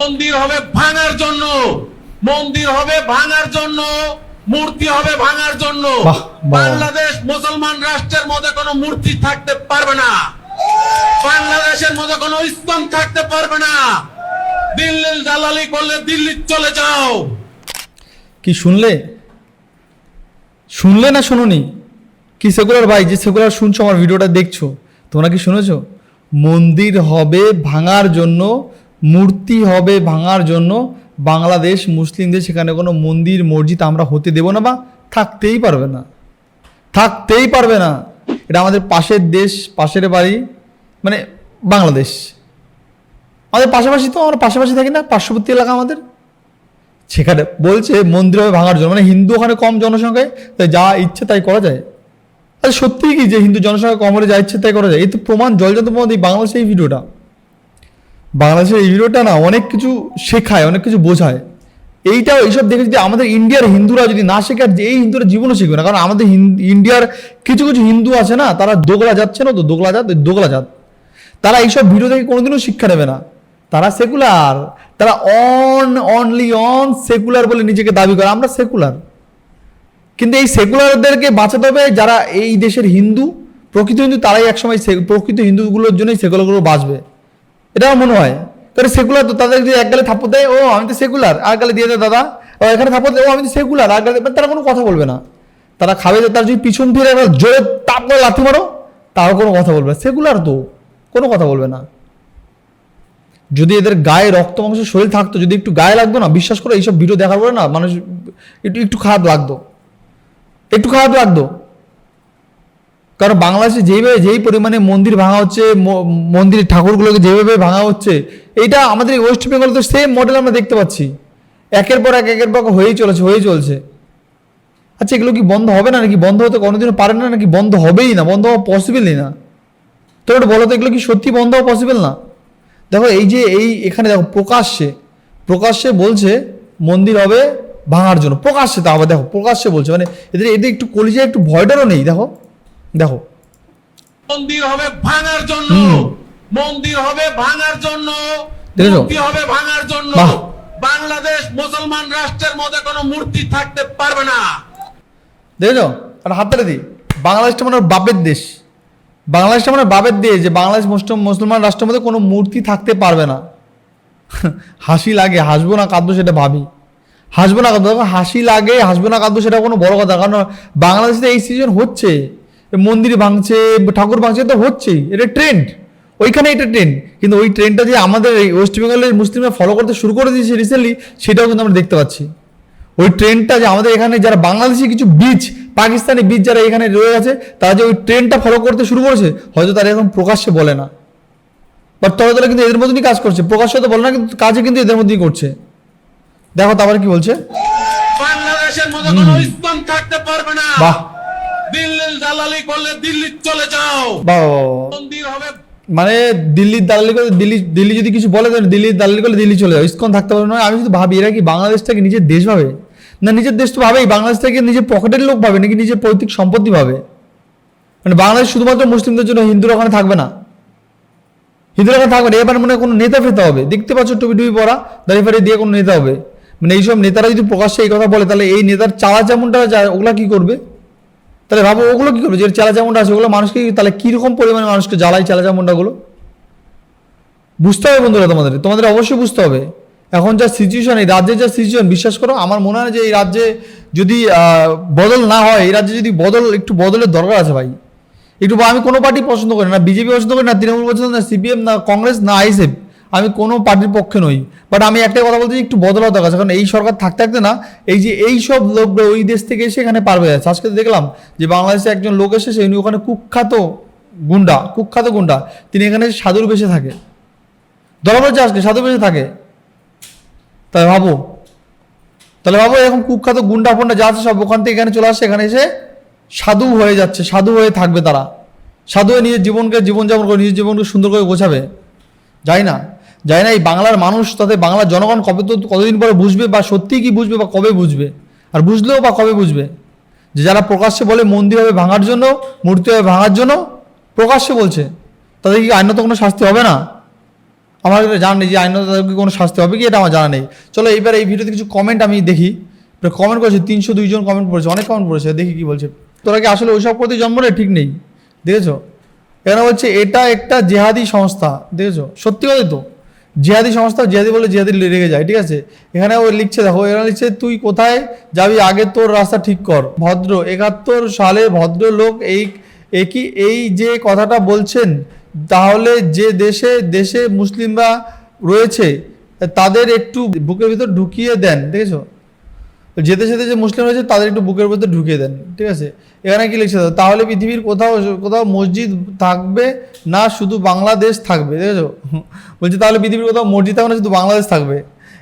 মন্দির হবে ভাঙার জন্য। মন্দির হবে ভাঙার জন্য। মূর্তি হবে ভাঙার জন্য। বাংলাদেশ মুসলমান রাষ্ট্রের মধ্যে কোনো মূর্তি থাকতে পারবে না। বাংলাদেশের মধ্যে কোনো ইসলাম থাকতে পারবে না। দিল্লির দালালি করলে দিল্লি চলে যাও। কি শুনলে? শুনলে না শুনুনি? কি সেকুলার ভাই যে সেকুলার শুনছো আমার ভিডিওটা দেখছ তোমরা কি শুনেছো? মন্দির হবে ভাঙার জন্য মূর্তি হবে ভাঙার জন্য। বাংলাদেশ মুসলিমদের সেখানে কোনো মন্দির, মসজিদ আমরা হতে দেব না বা থাকতেই পারবে না। থাকতেই পারবে না। এটা আমাদের পাশের দেশ, পাশের বাড়ি মানে বাংলাদেশ। আমাদের পাশাপাশি তো আমরা পাশাপাশি থাকি না, পার্শ্ববর্তী এলাকা আমাদের। সেখানে বলছে মন্দির হবে ভাঙার জন্য মানে হিন্দু ওখানে কম জনসংখ্যায়, তাই যা ইচ্ছে তাই করা যায়। আরে সত্যিই কি যে হিন্দু জনসংখ্যা কম হলে যা ইচ্ছে তাই করা যায়? এই তো প্রমাণ জলজান্ত প্রমাণ, এই বাংলাদেশের এই ভিডিওটা। বাংলাদেশের এই ভিডিওটা না অনেক কিছু শেখায়, অনেক কিছু বোঝায়। এইটাও এইসব দেখে যদি আমাদের ইন্ডিয়ার হিন্দুরা যদি না শেখে যে এই হিন্দুরা জীবনও শিখবে না, কারণ আমাদের ইন্ডিয়ার কিছু কিছু হিন্দু আছে না, তারা দোগলা যাচ্ছে না তো দোগলা জাত দোগলা জাত। তারা এইসব ভিডিও থেকে কোনোদিনও শিক্ষা নেবে না। তারা সেকুলার। তারা অন অনলি অন সেকুলার বলে নিজেকে দাবি করে। আমরা সেকুলার কিন্তু এই সেকুলারদেরকে বাঁচাতে হবে যারা এই দেশের হিন্দু, প্রকৃত হিন্দু তারাই একসময় প্রকৃত হিন্দুগুলোর জন্যই সেকুলারগুলো বাঁচবে। এটা আমার মনে হয়। তাহলে সেকুলার তো তাদের যদি এক গালে থাপ্পড় দেয়, ও, আমি তো সেকুলার আর গালে দিয়ে দেয় দাদা, ও, এখানে থাপ্পড় দেয়, ও, আমি তো সেকুলার আর গালে তারা কোনো কথা বলবে না। তারা খাবে তার যদি পিছন ফিরে একবার জোরে তাপ করে লাথি মারো, তাও কোনো কথা বলবে না। সেকুলার তো, কোনো কথা বলবে না। যদি এদের গায়ে রক্ত মাংস শরীর থাকতো, যদি একটু গায়ে লাগতো না, বিশ্বাস করে এইসব ভিডিও দেখার পরে না, মানুষ একটু একটু খারাপ লাগতো। একটু খারাপ লাগতো। কারণ বাংলাদেশে যেইভাবে, যেই পরিমাণে মন্দির ভাঙা হচ্ছে, ম- মন্দিরের ঠাকুরগুলোকে যেভাবে ভাঙা হচ্ছে, এইটা আমাদের ওয়েস্ট বেঙ্গলে তো সেম মডেল আমরা দেখতে পাচ্ছি। একের পর এক, একের পর হয়েই চলেছে, হয়েই চলছে। আচ্ছা এগুলো কি বন্ধ হবে না নাকি? বন্ধ হতে কোনোদিনও পারে না নাকি? বন্ধ হবেই না, বন্ধ হওয়া পসিবলই না। তো ওটা বলো তো, এগুলো কি সত্যি বন্ধ হওয়া পসিবল না? দেখো, এই যে এই এখানে দেখো, প্রকাশ্যে প্রকাশ্যে বলছে মন্দির হবে ভাঙার জন্য। প্রকাশ্যে তা আবার দেখো, প্রকাশ্যে বলছে। মানে এদের এদের একটু কলিজায় একটু ভয়টারও নেই, দেখো। দেখো। মন্দির হবে ভাঙার জন্য। মন্দির হবে ভাঙার জন্য? মূর্তি হবে ভাঙার জন্য। বাংলাদেশ মুসলমান রাষ্ট্রের মধ্যে কোনো মূর্তি থাকতে পারবে না। দেখেছ? আর হাততালি দিই। বাংলাদেশটা মানে বাপের দেশ। বাংলাদেশটা মানে বাপের দেশ। যে বাংলাদেশ মুসলিম মুসলমান রাষ্ট্রের মধ্যে কোনো মূর্তি থাকতে পারবে না। হাসি লাগে। হাসবো না কাঁদবো সেটা ভাবি। হাসবো না কাঁদবো। হাসি লাগে হাসবো না কাঁদবো সেটা কোনো বড় কথা। কারণ বাংলাদেশে এই সিজন হচ্ছে। মন্দির ভাঙছে ঠাকুর ভাঙছে তো হচ্ছেই এটা ট্রেন্ড ওইখানে এটা ট্রেন্ড কিন্তু ওই ট্রেন্ডটা যে আমাদের এই ওয়েস্ট বেঙ্গলের মুসলিমরা ফলো করতে শুরু করে দিয়েছে রিসেন্টলি সেটাও কিন্তু আমরা দেখতে পাচ্ছি। ওই ট্রেনটা যে আমাদের এখানে যারা বাংলাদেশি কিছু বীজ পাকিস্তানি বীজ যারা এখানে রয়ে গেছে তারা যে ওই ট্রেনটা ফলো করতে শুরু করেছে হয়তো তারা এখন প্রকাশ্যে বলে না। বাট তবে তারা কিন্তু এদের মতনই কাজ করছে। প্রকাশ্যে তো বলে না কিন্তু কাজে কিন্তু এদের মধ্যেই করছে। দেখো তারপর কি বলছে? বাংলাদেশের মধ্যে কোনো ইসলাম থাকতে পারবে না। বাহ। দিল্লির দালালি করলে দিল্লি চলে যাও। মন্দির হবে। মানে দিল্লির দালালি করে দিল্লি দিল্লি যদি কিছু বলে দিল্লির দালালি করলে দিল্লি চলে যাও। ইস্কন থাকতে পারবে না। আমি শুধু ভাবি এরা কি বাংলাদেশটাকে নিজের দেশ ভাবে? না নিজের দেশ তো ভাবেই। বাংলাদেশটাকে নিজের পকেটের লোক ভাবে নাকি নিজের পৈতৃক সম্পত্তি ভাবে? মানে বাংলাদেশ শুধুমাত্র মুসলিমদের জন্য হিন্দুরা ওখানে থাকবে না। হিন্দুরা ওখানে থাকবে না। এবার মনে হয় কোনো নেতা ফেতে হবে। দেখতে পাচ্ছ টুপি টুপি পরা দাঁড়িয়ে ফাড়িয়ে দিয়ে কোনো নেতা হবে। মানে এইসব নেতারা যদি প্রকাশ্যে এই কথা বলে তাহলে এই নেতার চালা যেমনটা যায় ওগুলা কি করবে? তাহলে ভাবো ওগুলো কী করবে? যে চালা যেমনটা আছে, ওগুলো মানুষকে তাহলে কীরকম পরিমাণে মানুষকে জ্বালায় চালা যেমনটাগুলো বুঝতে হবে বন্ধুরা তোমাদের তোমাদের অবশ্যই বুঝতে হবে। এখন যা সিচুয়েশন এই রাজ্যের যা সিচুয়েশন বিশ্বাস করো, আমার মনে হয় যে এই রাজ্যে যদি বদল না হয়, এই রাজ্যে যদি বদল, একটু বদলের দরকার আছে ভাই। একটু আমি কোনো পার্টি পছন্দ করি না, বিজেপি পছন্দ করি না, তৃণমূল পছন্দ না, সিপিএম না, কংগ্রেস না, আইএসএফ। আমি কোনো পার্টির পক্ষে নই। বাট আমি একটাই কথা বলতে একটু বদলাও দরকার। কারণ এই সরকার থাকতে থাকতে না, এই যে এই সব লোকরা ওই দেশ থেকে এসে এখানে পারবে যাচ্ছে। আজকে দেখলাম যে বাংলাদেশে একজন লোক এসেছে উনি ওখানে কুখ্যাত গুন্ডা কুখ্যাত গুন্ডা। তিনি এখানে সাধুর বেশে থাকে। ধরা পড়ছে আজকে সাধু বেশে থাকে। তাই ভাবো। তাহলে ভাবো, এরকম কুখ্যাত গুন্ডা ফোন্ডা যা আছে সব ওখান থেকে এখানে চলে আসছে এখানে এসে সাধু হয়ে যাচ্ছে, সাধু হয়ে থাকবে তারা। সাধু হয়ে নিজের জীবনকে জীবনযাপন করে, নিজের জীবনকে সুন্দর করে গোছাবে। যাই না। যাই না, এই বাংলার মানুষ, তাতে বাংলার জনগণ কবে তো কতদিন পরে বুঝবে বা সত্যিই কি বুঝবে বা কবে বুঝবে? আর বুঝলেও বা কবে বুঝবে? যে যারা প্রকাশ্যে বলে মন্দির হবে ভাঙার জন্য, মূর্তি হবে ভাঙার জন্য, প্রকাশ্যে বলছে। তাদের কি আইনত কোনো শাস্তি হবে না? আমার কাছে জানা নেই যে আইনত তাদেরকে কোনো শাস্তি হবে কি, এটা আমার জানা নেই। চলো এইবার এই ভিডিওতে কিছু কমেন্ট আমি দেখি। কমেন্ট করেছে তিনশো দুইজন কমেন্ট করেছে অনেক কমেন্ট করেছে দেখি কি বলছে। তোরা কি আসলে ওইসব প্রতি জন্ম নেয়? ঠিক নেই। দেখেছ? এরা বলছে এটা একটা জেহাদি সংস্থা, দেখেছ? সত্যি কথাই তো। জিহাদি সংস্থা, জিহাদি বলে জিহাদি রেগে যায়, ঠিক আছে? এখানে ও লিখছে, দেখো এখানে লিখছে, তুই কোথায় যাবি? আগে তোর রাস্তা ঠিক কর। ভদ্র, একাত্তর সালে ভদ্র লোক এই, একই, এই যে কথাটা বলছেন, তাহলে যে দেশে দেশে মুসলিমরা রয়েছে, তাদের একটু বুকের ভিতর ঢুকিয়ে দেন, দেখেছ? যেতে যেতে যে মুসলিম রয়েছে তাদের একটু বুকের মধ্যে ঢুকিয়ে দেন, ঠিক আছে? এখানে কি লিখছে? তাহলে পৃথিবীর কোথাও কোথাও মসজিদ থাকবে না শুধু বাংলাদেশ থাকবে দেখেছ বলছে তাহলে পৃথিবীর কোথাও মসজিদ থাকবে না, শুধু বাংলাদেশ থাকবে।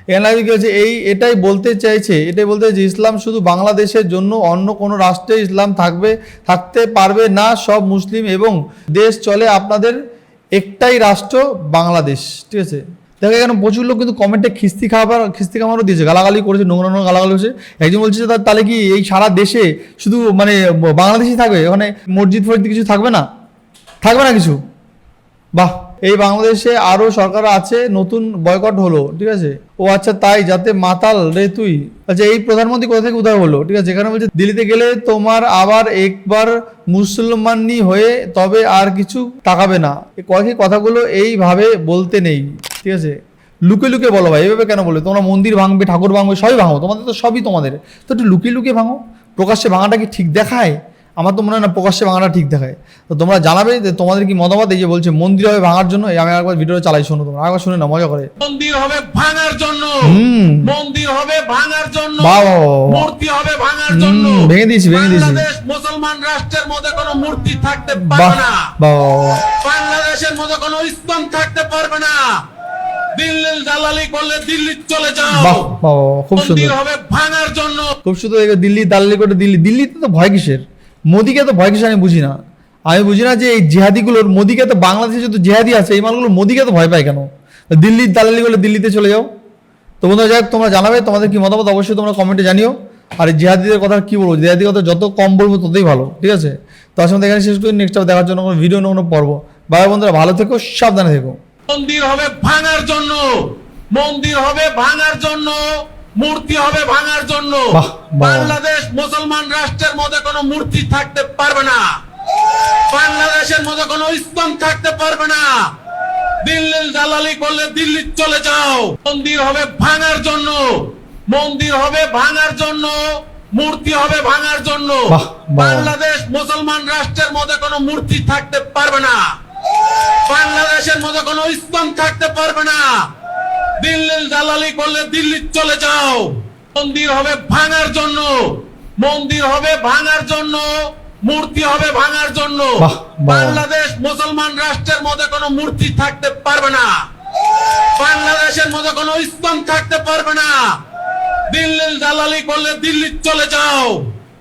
এখানে কি হচ্ছে এই, এটাই বলতে চাইছে, এটাই বলতে চাইছে ইসলাম শুধু বাংলাদেশের জন্য অন্য কোনো রাষ্ট্রে ইসলাম থাকবে, থাকতে পারবে না সব মুসলিম এবং দেশ চলে আপনাদের একটাই রাষ্ট্র বাংলাদেশ, ঠিক আছে? দেখো এখানে প্রচুর লোক কিন্তু কমেন্টে খিস্তি খাবার, খিস্তি খামারও দিয়েছে, গালাগালি করেছে, নোংরা নোংরা গালাগালি হয়েছে একজন বলছে যে তাহলে কি এই সারা দেশে শুধু মানে বাংলাদেশই থাকবে? ওখানে মসজিদ ফসজিদ কিছু থাকবে না? থাকবে না কিছু? বাহ! এই বাংলাদেশে আরও সরকার আছে, নতুন বয়কট হলো, ঠিক আছে? ও আচ্ছা তাই, যাতে মাতাল রে তুই। আচ্ছা এই প্রধানমন্ত্রী কোথা থেকে উদয় হলো? ঠিক আছে, এখানে বলছে, দিল্লিতে গেলে তোমার আবার একবার মুসলমানি হয়ে তবে আর কিছু তাকাবে না। এই কয়েকটি কথাগুলো এইভাবে বলতে নেই, ঠিক আছে? লুকে লুকে বলো ভাই এইভাবে কেন বলে তোমরা মন্দির ভাঙবে, ঠাকুর ভাঙবে, সবই ভাঙো, তোমাদের তো সবই তোমাদের। তো একটু লুকিয়ে লুকিয়ে ভাঙো। প্রকাশ্যে ভাঙাটা কি ঠিক দেখায়? আমার তো মনে হয় না প্রকাশ্যে ভাঙাটা ঠিক দেখায়। তো তোমরা জানাবে যে তোমাদের কি মতামত? এই যে বলছে মন্দির হবে ভাঙার জন্য। আমি একবার ভিডিও চালাই শোনো তোমরা। একবার শুনে না মজা করে। মন্দির হবে ভাঙার জন্য। মন্দির হবে ভাঙার জন্য। বাহ। মূর্তি হবে ভাঙার জন্য। ভেঙে দিয়েছি, ভেঙে দিয়েছি। মুসলমান রাষ্ট্রের মধ্যে কোনো মূর্তি থাকতে পারবে না। বাংলাদেশের মধ্যে কোনো ইসলাম থাকতে পারবে না। দিল্লির দালালি করলে দিল্লি চলে যাও। খুব সুন্দর। হবে ভাঙার জন্য। খুব সুন্দর দিল্লি দালালি করে দিল্লি দিল্লিতে তো ভয় কিসের? মোদিকে তো ভয় কিছু আমি বুঝি না। আমি বুঝি না যে এই জেহাদিগুলোর, মোদিকে তো বাংলাদেশে যত জেহাদি আছে, এই মালগুলো মোদিকে তো ভয় পায় কেন? দিল্লির দালালি করলে দিল্লিতে চলে যাও। তো বন্ধুরা, যাই তোমরা জানাবে, তোমাদের কি মতামত অবশ্যই তোমরা কমেন্টে জানিও। আর জিহাদিদের কথা কি বলব? জিহাদির কথা যত কম বলব, ততই ভালো, ঠিক আছে? তো আসলে এখানে শেষ করি নেক্সট দেখার জন্য কোনো ভিডিও কোনো পর্ব। বাই বন্ধুরা, ভালো থেকো, সাবধানে থেকো। মন্দির হবে ভাঙার জন্য। মন্দির হবে ভাঙার জন্য। মূর্তি হবে ভাঙার জন্য। বাংলাদেশ মুসলমান রাষ্ট্রের মধ্যে কোনো মূর্তি থাকতে পারবে না। বাংলাদেশের মধ্যে কোনো ইসলাম থাকতে পারবে না। দিল্লির দালালি করলে দিল্লি চলে যাও। মন্দির হবে ভাঙার জন্য। মন্দির হবে ভাঙার জন্য। মূর্তি হবে ভাঙার জন্য। বাংলাদেশ মুসলমান রাষ্ট্রের মধ্যে কোনো মূর্তি থাকতে পারবে না। বাংলাদেশের মধ্যে কোনো ইসলাম থাকতে পারবে না। দিল্লির দালালি করলে দিল্লি চলে যাও। মন্দির হবে ভাঙার জন্য। মন্দির হবে ভাঙার জন্য। মূর্তি হবে ভাঙার জন্য। বাংলাদেশ মুসলমান রাষ্ট্রের মধ্যে কোনো মূর্তি থাকতে পারবে না। বাংলাদেশের মধ্যে কোনো ইসলাম থাকতে পারবে না। দিল্লির দালালি করলে দিল্লি চলে যাও।